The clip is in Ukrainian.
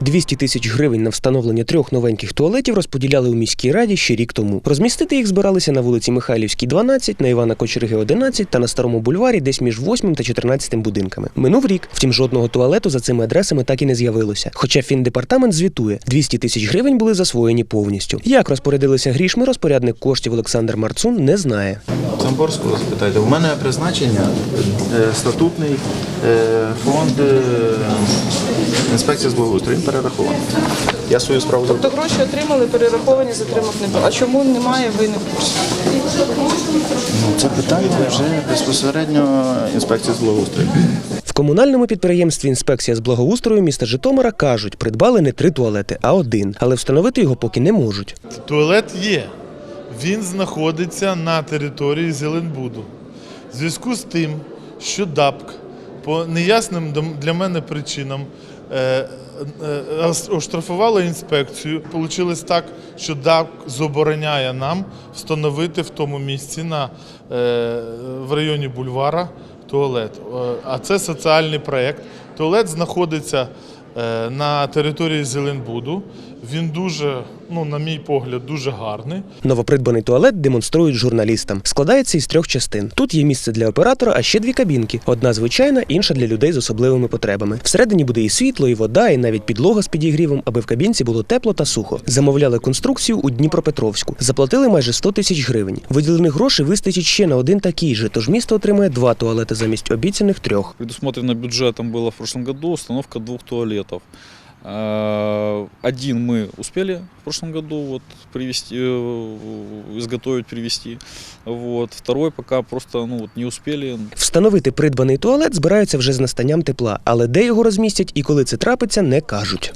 200 тисяч гривень на встановлення трьох новеньких туалетів розподіляли у міській раді ще рік тому. Розмістити їх збиралися на вулиці Михайлівській, 12, на Івана Кочерги, 11 та на старому бульварі, десь між 8 та 14 будинками. Минув рік, втім, жодного туалету за цими адресами так і не з'явилося. Хоча фіндепартамент звітує, 200 тисяч гривень були засвоєні повністю. Як розпорядилися грішми, розпорядник коштів Олександр Марцун не знає. Замборського запитайте. У мене призначення е, статутний е, фонд інспекції з благоустрою. Він перерахований. Я свою справу зробив. То гроші отримали, перераховані, затримок не було. А чому немає, ви не? Ну, це питання вже безпосередньо інспекції з благоустрою. В комунальному підприємстві інспекція з благоустрою міста Житомира кажуть, придбали не три туалети, а один, але встановити його поки не можуть. Туалет є. Він знаходиться на території Зеленбуду. В зв'язку з тим, що ДАПК по неясним для мене причинам е, е, оштрафувала інспекцію. Получилось так, що ДАК забороняє нам встановити в тому місці е, в районі бульвара туалет. А це соціальний проєкт. Туалет знаходиться на території Зеленбуду. Він дуже, ну, на мій погляд, дуже гарний. Новопридбаний туалет демонструють журналістам. Складається із трьох частин. Тут є місце для оператора, а ще дві кабінки: одна звичайна, інша для людей з особливими потребами. Всередині буде і світло, і вода, і навіть підлога з підігрівом, аби в кабінці було тепло та сухо. Замовляли конструкцію у Дніпропетровську. Заплатили майже 100 тисяч гривень. Виділених грошей вистачить ще на один такий же, тож місто отримає два туалети замість обіцяних трьох. Предусмотрено бюджетом было в прошлом году установка двух туалетов. Э, Один мы успели в прошлом году вот, привести, э, изготовить, привести. Вот. Второй пока просто ну, вот, не успели. Встановити придбаний туалет збираються вже з настанням тепла, але де його розмістять і коли це трапиться, не кажуть.